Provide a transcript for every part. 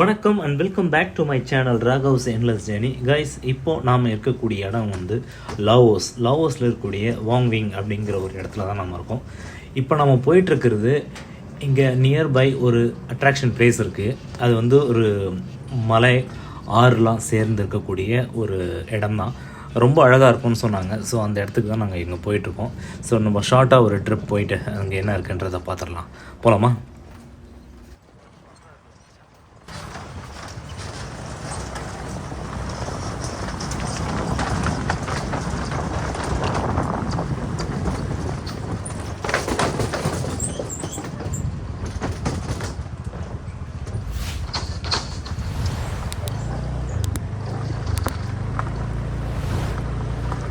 வணக்கம் and welcome back to my channel Raghav's endless journey guys இப்போது நாம் இருக்கக்கூடிய இடம் வந்து லாவோஸ் லாவோஸில் இருக்கக்கூடிய வாங்விங் அப்படிங்கிற ஒரு இடத்துல தான் நம்ம இருக்கோம். இப்போ நம்ம போயிட்டுருக்கிறது இங்கே நியர்பை ஒரு அட்ராக்ஷன் பிளேஸ் இருக்குது அது வந்து ஒரு மலை ஆறுலாம் சேர்ந்து இருக்கக்கூடிய ஒரு இடம் தான் ரொம்ப அழகாக இருக்கும்னு சொன்னாங்க. ஸோ அந்த இடத்துக்கு தான் நாங்கள் இங்கே போயிட்டுருக்கோம். ஸோ நம்ம ஷார்ட்டாக ஒரு ட்ரிப் போயிட்டு அங்கே என்ன இருக்குன்றதை பார்த்துடலாம். போகலாமா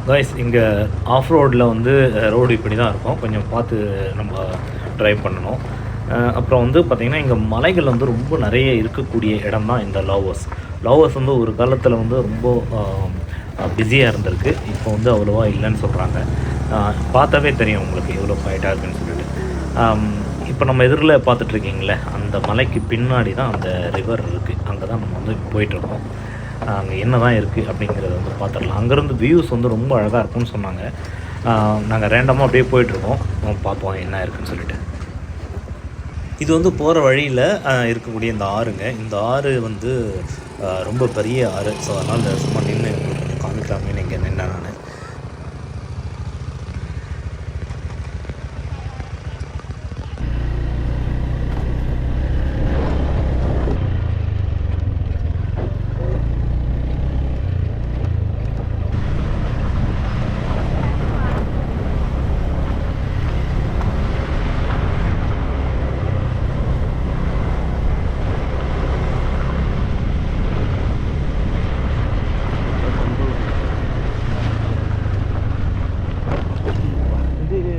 கைஸ் இங்கே ஆஃப் ரோடில் வந்து ரோடு இப்படி தான் இருக்கும். கொஞ்சம் பார்த்து நம்ம ட்ரைவ் பண்ணணும். அப்புறம் வந்து பார்த்திங்கன்னா இங்கே மலைகள் வந்து ரொம்ப நிறைய இருக்கக்கூடிய இடம் தான் இந்த லவ்வர்ஸ் லவ்வர்ஸ் வந்து ஒரு காலத்தில் வந்து ரொம்ப பிஸியாக இருந்திருக்கு. இப்போ வந்து அவ்வளோவா இல்லைன்னு சொல்கிறாங்க பார்த்தாவே தெரியும் உங்களுக்கு எவ்வளோ ஃபைட்டாக இருக்குன்னு சொல்லிட்டு. இப்போ நம்ம எதிரில் பார்த்துட்ருக்கீங்களே அந்த மலைக்கு பின்னாடி தான் அந்த ரிவர் இருக்குது அங்கே தான் நம்ம வந்து போயிட்டுருக்கோம் அங்கே என்ன தான் இருக்குது அப்படிங்கிறத வந்து பார்த்துடலாம் அங்கேருந்து வியூஸ் வந்து ரொம்ப அழகாக இருக்கும்னு சொன்னாங்க. நாங்கள் ரேண்டமாக அப்படியே போயிட்டுருக்கோம். பார்ப்போம் என்ன இருக்குதுன்னு சொல்லிட்டு. இது வந்து போகிற வழியில் இருக்கக்கூடிய இந்த ஆறுங்க. இந்த ஆறு வந்து ரொம்ப பெரிய ஆறு. ஸோ அதனால் சும்மா நின்று உங்களுக்கு காமிக்கலாமேன்னு இங்கே நின்னேன் நான் இது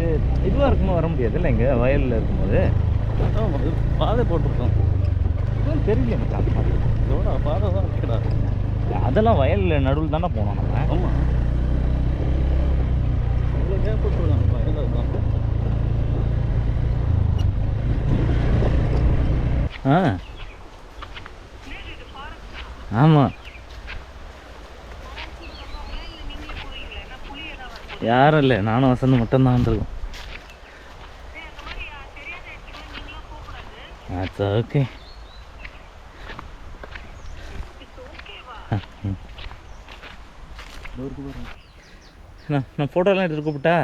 இதுவாக இருக்கும்போது வர முடியாது இல்லை இங்கே வயலில் இருக்கும்போது பாதை போட்டிருக்கோம். தெரியல எனக்கு. இதோட பாதை தான் இருக்கடா. அதெல்லாம் வயலில் நடுவில் தானே போனோம் நம்ம. ஆமாம் ஆ. ஆமாம் யாரும் இல்லை நானும் வசந்த் மட்டும்தான் வந்திருக்கோம். ஆட்ஸ் ஓகே நான் நான் ஃபோட்டோலாம் எடுத்து கூப்பிட்டா?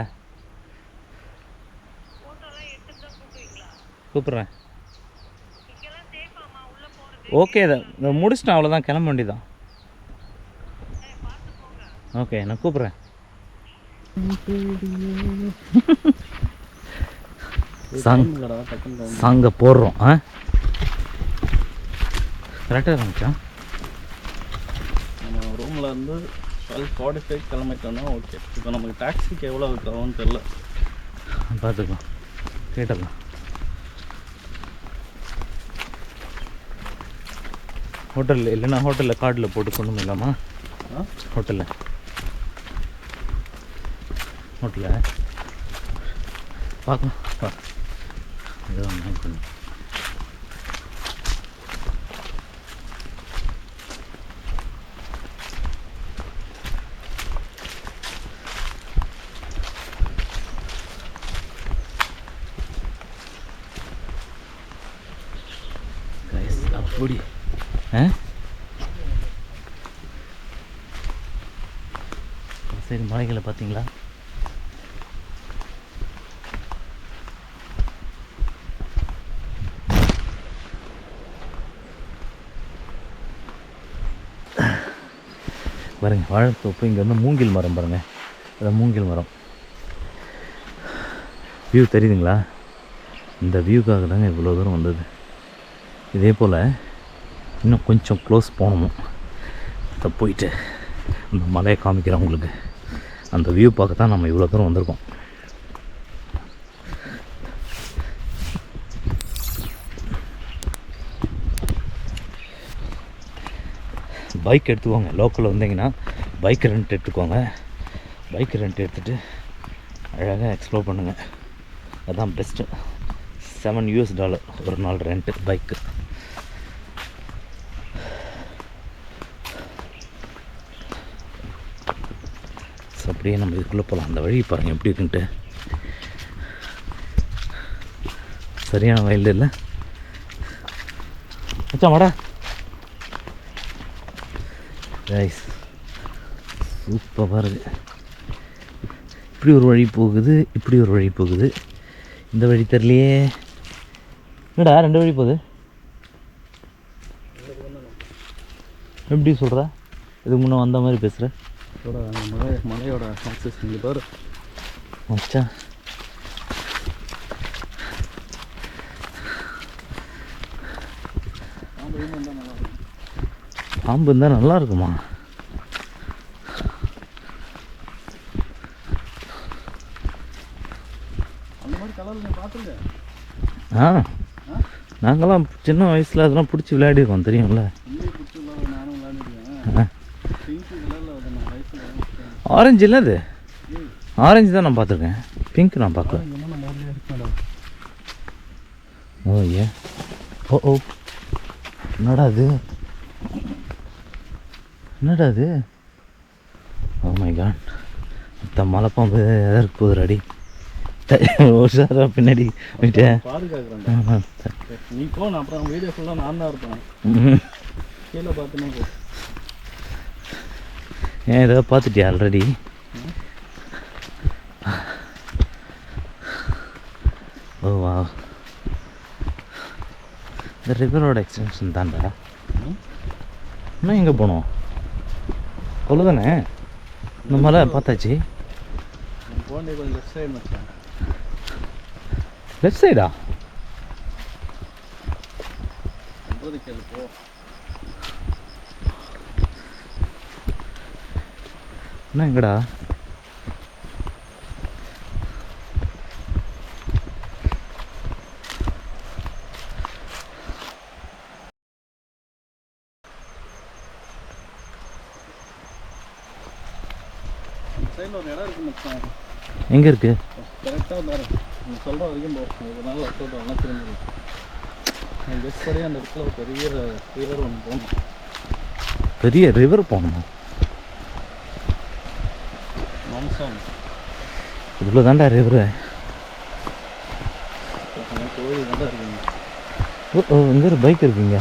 கூப்பிட்றேன். ஓகே தான் முடிச்சிட்டேன் அவ்வளோதான் கிளம்ப வேண்டியதான் ஓகே நான் கூப்பிட்றேன். சாங் சாங்கை போடுறோம் ஆ? கரெக்டாக காமிச்சான் நம்ம ரூமில் இருந்து டுவெல் ஃபார்ட்டி ஃபைவ் கிளம்பிட்டோம்னா ஓகே இப்போ நமக்கு டாக்ஸிக்கு எவ்வளோ தரும்னு தெரில பார்த்துக்கலாம். கேட்டலாம் ஹோட்டலில் இல்லைன்னா ஹோட்டலில் கார்டில் போட்டு கொண்டு ஹோட்டலில் ஹோட்டலில் பார்க்கலாம். வா ஏதோ ஓடி ஆ? சரி மலைகளை பார்த்தீங்களா? பாருங்க வாழைத்தோப்பு இங்கே வந்து மூங்கில் மரம் பாருங்க. அது மூங்கில் மரம். வியூ தெரியுதுங்களா? இந்த வியூக்காக தாங்க இவ்வளோ தூரம் வந்தது. இதே போல் இன்னும் கொஞ்சம் க்ளோஸ் போகணும். அதை போயிட்டு அந்த மலையை காமிக்கிறேன் உங்களுக்கு. அந்த வியூ பார்க்க தான் நம்ம இவ்வளோ தூரம் வந்திருக்கோம். பைக் எடுத்துக்கோங்க. லோக்கலில் வந்தீங்கன்னா பைக் ரெண்ட் எடுத்துக்கோங்க. பைக் ரெண்ட் எடுத்துகிட்டு அழகாக எக்ஸ்ப்ளோர் பண்ணுங்கள் அதுதான் பெஸ்ட்டு செவன் யூஎஸ் டாலர் ஒரு நாள் ரெண்ட்டு பைக்கு அப்படியே நம்ம இதுக்குள்ளே போகலாம். அந்த வழி பாருங்கள் எப்படி இருக்குன்ட்டு. சரியான வயல் இல்லை. மச்சான் வாடா. ரைஸ் சூப்பராக இருக்குது இப்படி ஒரு வழி போகுது இப்படி ஒரு வழி போகுது. இந்த வழி தெரியலையே. என்னடா ரெண்டு வழி போகுது? எப்படி சொல்கிற இதுக்கு முன்னே வந்த மாதிரி பேசுகிற இதோட அந்த மலை மலையோட ஆக்சஸ் இங்கே பாரு. மச்சான். பாம்பு இருந்தால் நல்லா இருக்கும்? ஆ. நாங்களாம் சின்ன வயசில் அதெல்லாம் பிடிச்சி விளையாடிருக்கோம் தெரியும்ல இங்கே பிடிச்சி நானும் விளையாண்டுருக்கேன் ஆ. பிங்க் கலரில் அது நான் வயசில் ஆரஞ்சு இல்லை அது? ஆரஞ்சு தான் நான் பார்த்துருக்கேன். பிங்க் நான் பார்க்கல. ஓ ஏ. ஓ ஓ. என்னடா அது என்னடா அது ஓ மை காட் மொத்த மலைப்பாம்பு எதற்கு போகுது அடி பின்னாடி விட்டேன். நீ போ நான் அப்புறம் வீடியோ ஃபுல்லாக நான் தான் இருப்பேன். கீழே பார்த்துனா போ ஏன் ஏதாவது பார்த்துட்டியா ஆல்ரெடி ஓ வா இந்த ரிவரோட எக்ஸ்டென்ஷன் தான்டா. இன்னும் எங்கே போனோம்? அவ்வளோதானே இந்த மலை பார்த்தாச்சு. லெஃப்ட் சைடா என்ன எங்கடா? எங்கே இருக்கு? கரெக்டாக பாரு நீ சொல்கிற வரைக்கும் போ ஒரு நாள் ஒர்க் அவுட் ஆனால் திரும்பி நான் ஜஸ்ட் படி அந்த இடத்துல ஒரு பெரிய ரிவர் ஒன்று போகணும். பெரிய ரிவர் போகணுமா? இவ்வளோ தான் இருக்குங்க ஓ இங்கே ஒரு பைக் இருக்குங்க.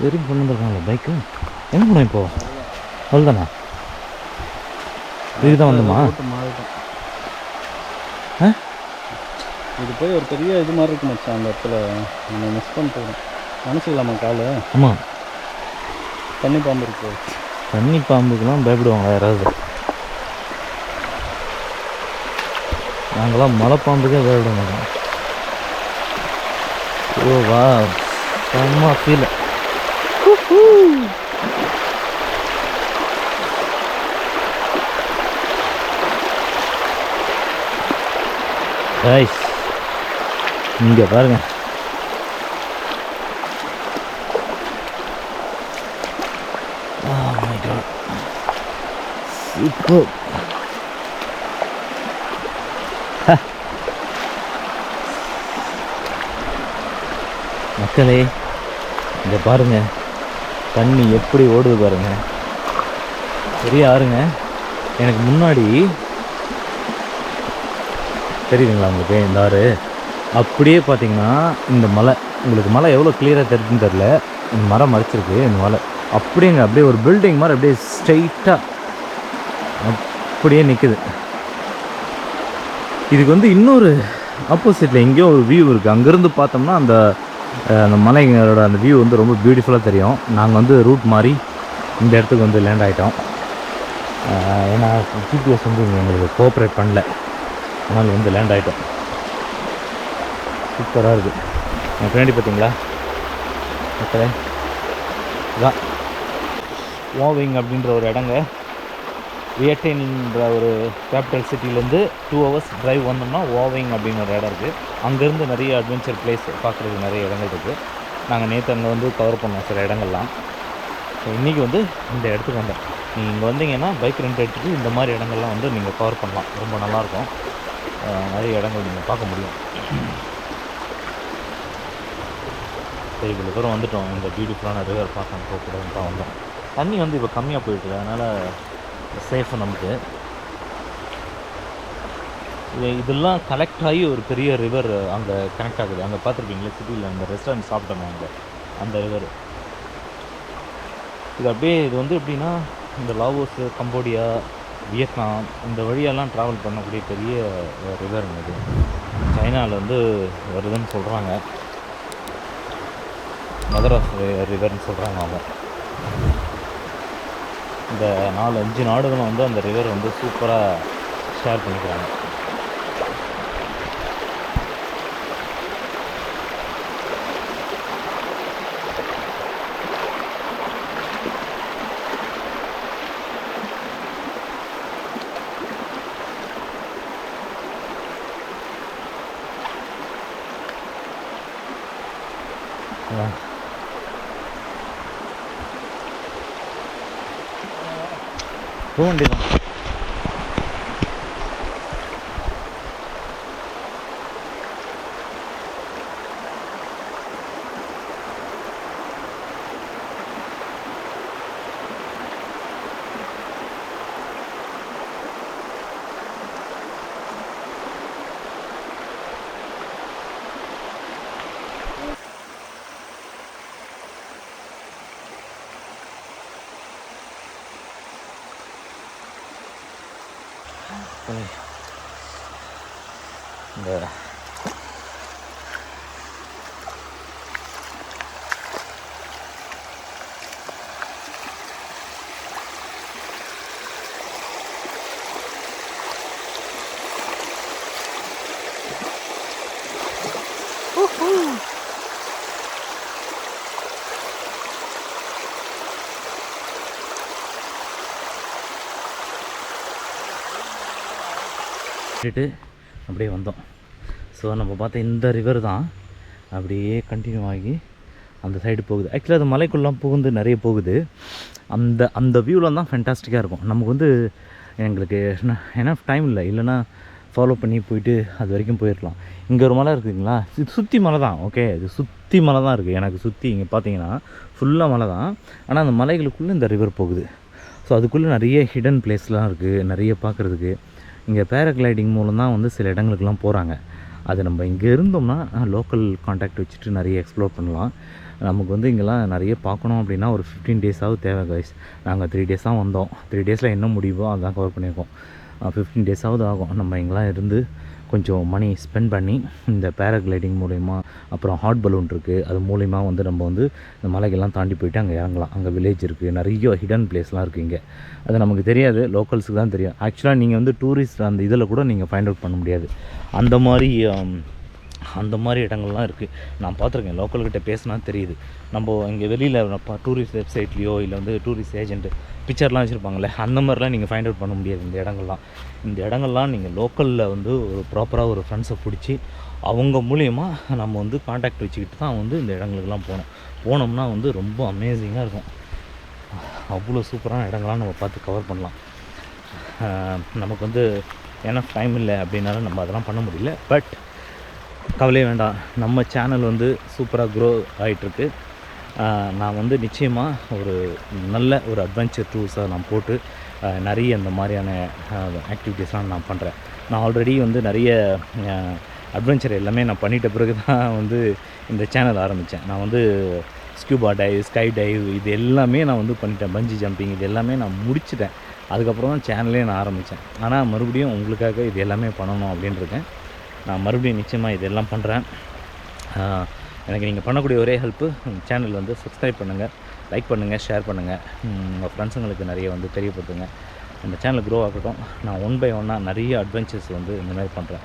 வெறும் கொண்டு வந்துருக்காங்களா பைக்கு எங்கே போனோம் இப்போ? அவ்வளோதானா இதுக்கு தான் வந்தோமா? இது போய் ஒரு பெரிய இது மாதிரி இருக்கு மச்சான் அந்த இடத்துல. நம்ம மிஸ் பண்ணிட்டு நினச்சிக்கலாமா காலு. ஆமாம் தண்ணி பாம்பு இருக்கு. தண்ணி பாம்புக்கெல்லாம் பயப்படுவாங்களா யாராவது? நாங்களாம் மலைப்பாம்புக்கே பயப்பட மாட்டோம். ஓ வா செம்ம ஃபீல் ரைஸ் இங்கே பாருங்கள் Oh my god. Superb. மக்களே இங்க பாருங்க. தண்ணி எப்படி ஓடுது பாருங்க. பெரிய ஆறுங்க. எனக்கு முன்னாடி தெரியுதுங்களா உங்களுக்கு இந்த ஆறு? அப்படியே பார்த்தீங்கன்னா இந்த மலை. உங்களுக்கு மலை எவ்வளோ கிளியராக தெரியுதுன்னு தெரில இந்த மரம் மறைச்சிருக்கு இந்த மலை. அப்படிங்க அப்படியே ஒரு பில்டிங் மாதிரி அப்படியே ஸ்ட்ரைட்டாக அப்படியே நிற்குது இதுக்கு வந்து இன்னொரு ஆப்போசிட்டில் எங்கேயோ ஒரு வியூ இருக்குது அங்கேருந்து பார்த்தோம்னா அந்த அந்த மலைங்களோட அந்த வியூ வந்து ரொம்ப பியூட்டிஃபுல்லாக தெரியும். நாங்கள் வந்து ரூட் மாறி இந்த இடத்துக்கு வந்து லேண்ட் ஆகிட்டோம் ஏன்னா ஜிபிஎஸ் வந்து எங்களுக்கு கோஆப்ரேட் பண்ணல. அதனால் வந்து லேண்ட் ஆகிட்டோம் சூப்பராக இருக்குது என் பின்னாடி பார்த்தீங்களா மக்களே இதான் ஓவிங் அப்படின்ற ஒரு இடங்க. வியட்டின்ற ஒரு கேபிட்டல் சிட்டிலேருந்து டூ ஹவர்ஸ் டிரைவ் வந்தோம்னா ஓவிங் அப்படின்னு ஒரு இடம் இருக்குது அங்கேருந்து நிறைய அட்வென்ச்சர் பிளேஸ் பார்க்குறதுக்கு நிறைய இடங்கள் இருக்குது நாங்கள் நேற்று அங்கே வந்து கவர் பண்ணோம் சில இடங்கள்லாம். ஸோ இன்றைக்கி வந்து இந்த இடத்துக்கு வந்தோம். நீங்கள் இங்கே வந்தீங்கன்னா பைக் ரெண்ட் எடுத்துகிட்டு இந்த மாதிரி இடங்கள்லாம் வந்து நீங்கள் கவர் பண்ணலாம். ரொம்ப நல்லாயிருக்கும். நிறைய இடங்கள் நீங்கள் பார்க்க முடியும். சரி இவ்வளோ தூரம் வந்துட்டோம். இந்த பியூட்டிஃபுல்லான ரிவர் பார்க்கணும் போகக்கூடாதுன்னு தான் வந்தோம். தண்ணி வந்து இப்போ கம்மியாக போயிட்டு அதனால் சேஃபு நமக்கு. இது இதெல்லாம் கலெக்ட் ஆகி ஒரு பெரிய ரிவர் அங்கே கனெக்ட் ஆகுது. அங்கே பார்த்துருக்கீங்களா சிட்டியில் அந்த ரெஸ்டாரண்ட் சாப்பிட்டோமே அங்கே. அந்த ரிவர் இது அப்படியே இது வந்து எப்படின்னா இந்த லாவோஸ் கம்போடியா வியட்நாம் இந்த வழியெல்லாம் ட்ராவல் பண்ணக்கூடிய பெரிய ரிவர் இது சைனாவில் வந்து வருதுன்னு சொல்கிறாங்க மதராஸ் ரிவர்னு சொல்கிறாங்க அவங்க. இந்த நாலு அஞ்சு நாடுகளும் வந்து அந்த ரிவர் வந்து சூப்பராக ஷேர் பண்ணிக்கிறாங்க Yeah. போக வேண்டியதான் இந்த விட்டுட்டு அப்படியே வந்தோம். ஸோ நம்ம பார்த்த இந்த ரிவர் தான் அப்படியே கண்டினியூ ஆகி அந்த சைடு போகுது. ஆக்சுவலாக அது மலைக்குள்ளலாம் புகுந்து நிறைய போகுது. அந்த அந்த வியூவில் தான் ஃபென்டாஸ்டிக்காக இருக்கும். நமக்கு வந்து எங்களுக்கு ஏன்னா டைம் இல்லை. இல்லைன்னா ஃபாலோ பண்ணி போயிட்டு அது வரைக்கும் போயிடலாம் இங்கே ஒரு மலை இருக்குதுங்களா இது சுற்றி மலை தான் ஓகே இது சுற்றி மலை தான் இருக்குது எனக்கு சுற்றி இங்கே பார்த்தீங்கன்னா ஃபுல்லாக மலை தான். ஆனால் அந்த மலைகளுக்குள்ளே இந்த ரிவர் போகுது. ஸோ அதுக்குள்ளே நிறைய ஹிடன் பிளேஸ்லாம் இருக்குது நிறைய பார்க்குறதுக்கு. இங்கே பேராகிளைடிங் மூலம் தான் வந்து சில இடங்களுக்குலாம் போகிறாங்க அது நம்ம இங்கே இருந்தோம்னா லோக்கல் காண்டாக்ட் வச்சுட்டு நிறைய எக்ஸ்ப்ளோர் பண்ணலாம். நமக்கு வந்து இங்கெல்லாம் நிறைய பார்க்கணும் அப்படின்னா ஒரு ஃபிஃப்டீன் டேஸாவது தேவை கைஸ் நாங்கள் த்ரீ டேஸாக வந்தோம். த்ரீ டேஸில் என்ன முடியுமோ அதான் கவர் பண்ணியிருக்கோம். ஃபிஃப்டீன் டேஸாவது ஆகும். நம்ம இங்கெல்லாம் இருந்து கொஞ்சம் மணி ஸ்பெண்ட் பண்ணி இந்த பேராகிளைடிங் மூலிமா அப்புறம் ஹாட் பலூன் இருக்குது அது மூலிமா வந்து நம்ம வந்து இந்த மலைகள்லாம் தாண்டி போயிட்டு அங்கே இறங்கலாம். அங்கே வில்லேஜ் இருக்குது நிறைய ஹிடன் பிளேஸ்லாம் இருக்குது இங்கே. அது நமக்கு தெரியாது. லோக்கல்ஸுக்கு தான் தெரியும். ஆக்சுவலாக நீங்கள் வந்து டூரிஸ்ட் அந்த இதில் கூட நீங்கள் ஃபைண்ட் அவுட் பண்ண முடியாது. அந்த மாதிரி அந்த மாதிரி இடங்கள்லாம் இருக்குது நான் பார்த்துருக்கேன். லோக்கல்கிட்ட பேசினா தெரியுது. நம்ம இங்கே வெளியில் டூரிஸ்ட் வெப்சைட்லேயோ இல்லை வந்து டூரிஸ்ட் ஏஜென்ட்டு பிக்சர்லாம் வச்சுருப்பாங்களே அந்த மாதிரிலாம் நீங்கள் ஃபைண்ட் அவுட் பண்ண முடியாது இந்த இடங்கள்லாம். இந்த இடங்கள்லாம் நீங்கள் லோக்கலில் வந்து ஒரு ப்ராப்பராக ஒரு ஃப்ரெண்ட்ஸை பிடிச்சி அவங்க மூலியமாக நம்ம வந்து காண்டாக்ட் வச்சுக்கிட்டு தான் வந்து இந்த இடங்களுக்கெல்லாம் போனோம் போனோம்னா வந்து ரொம்ப அமேசிங்காக இருக்கும். அவ்வளோ சூப்பரான இடங்கள்லாம் நம்ம பார்த்து கவர் பண்ணலாம். நமக்கு வந்து ஏன்னா டைம் இல்லை அப்படின்னாலும் நம்ம அதெல்லாம் பண்ண முடியல. பட் கவலையே வேண்டாம். நம்ம சேனல் வந்து சூப்பராக க்ரோ ஆகிட்டுருக்கு நான் வந்து நிச்சயமாக ஒரு நல்ல ஒரு அட்வென்ச்சர் டூர்ஸாக நான் போட்டு நிறைய இந்த மாதிரியான ஆக்டிவிட்டீஸ்லாம் நான் பண்ணுறேன் நான் ஆல்ரெடி வந்து நிறைய அட்வென்ச்சர் எல்லாமே நான் பண்ணிட்ட பிறகு தான் வந்து இந்த சேனல் ஆரம்பித்தேன் நான் வந்து ஸ்கியூபா டைவ் ஸ்கை டைவ் இது எல்லாமே நான் வந்து பண்ணிட்டேன். பஞ்சி ஜம்பிங் இது எல்லாமே நான் முடிச்சிட்டேன். அதுக்கப்புறம் தான் சேனலே நான் ஆரம்பித்தேன் ஆனால் மறுபடியும் உங்களுக்காக இது எல்லாமே பண்ணணும் அப்படின்ருக்கேன் நான் மறுபடியும் நிச்சயமாக இதெல்லாம் பண்ணுறேன் எனக்கு நீங்கள் பண்ணக்கூடிய ஒரே ஹெல்ப்பு சேனல் வந்து சப்ஸ்கிரைப் பண்ணுங்கள் லைக் பண்ணுங்கள் ஷேர் பண்ணுங்கள் உங்கள் ஃப்ரெண்ட்ஸுங்களுக்கு நிறைய வந்து தெரியப்படுத்துங்க. இந்த சேனல் க்ரோ ஆகட்டும். நான் ஒன் பை ஒன்னாக நிறைய அட்வென்ச்சர்ஸ் வந்து இந்த மாதிரி பண்ணுறேன்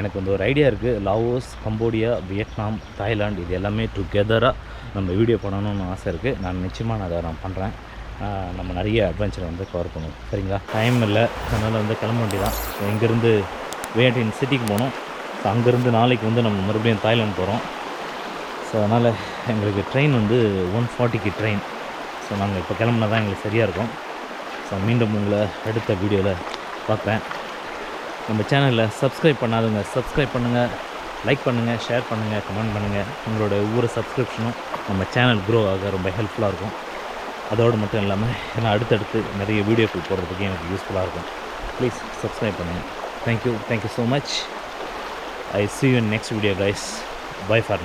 எனக்கு வந்து ஒரு ஐடியா இருக்குது லாவோஸ் கம்போடியா வியட்நாம் தாய்லாந்து இது எல்லாமே டுகெதராக நம்ம வீடியோ பண்ணணும்னு ஆசை இருக்குது நான் நிச்சயமாக நான் அதை நான் பண்ணுறேன் நம்ம நிறைய அட்வென்ச்சரை வந்து கவர் பண்ணுவோம் சரிங்களா? டைம் இல்லை. அதனால் வந்து கிளம்ப வேண்டியதான் இங்கேருந்து வேண்டியன் சிட்டிக்கு போகணும். அங்கேருந்து நாளைக்கு வந்து நம்ம மறுபடியும் தாய்லாந்து போகிறோம் ஸோ அதனால் எங்களுக்கு ட்ரெயின் வந்து ஒன் ஃபார்ட்டிக்கு ட்ரெயின் ஸோ நாங்கள் இப்போ கிளம்புனா தான் எங்களுக்கு சரியாக இருக்கும். ஸோ மீண்டும் உங்களை அடுத்த வீடியோவில் பார்ப்பேன். நம்ம சேனலில் சப்ஸ்கிரைப் பண்ணாதுங்க சப்ஸ்கிரைப் பண்ணுங்கள் லைக் பண்ணுங்கள் ஷேர் பண்ணுங்கள் கமெண்ட் பண்ணுங்கள் உங்களோட ஒவ்வொரு சப்ஸ்கிரிப்ஷனும் நம்ம சேனல் க்ரோ ஆக ரொம்ப ஹெல்ப்ஃபுல்லாக இருக்கும். அதோடு மட்டும் இல்லாமல் ஏன்னா அடுத்தடுத்து நிறைய வீடியோக்கள் போடுறதுக்கு எனக்கு யூஸ்ஃபுல்லாக இருக்கும். ப்ளீஸ் சப்ஸ்கிரைப் பண்ணுங்கள் thank you thank you so much I see you in next video guys. Bye for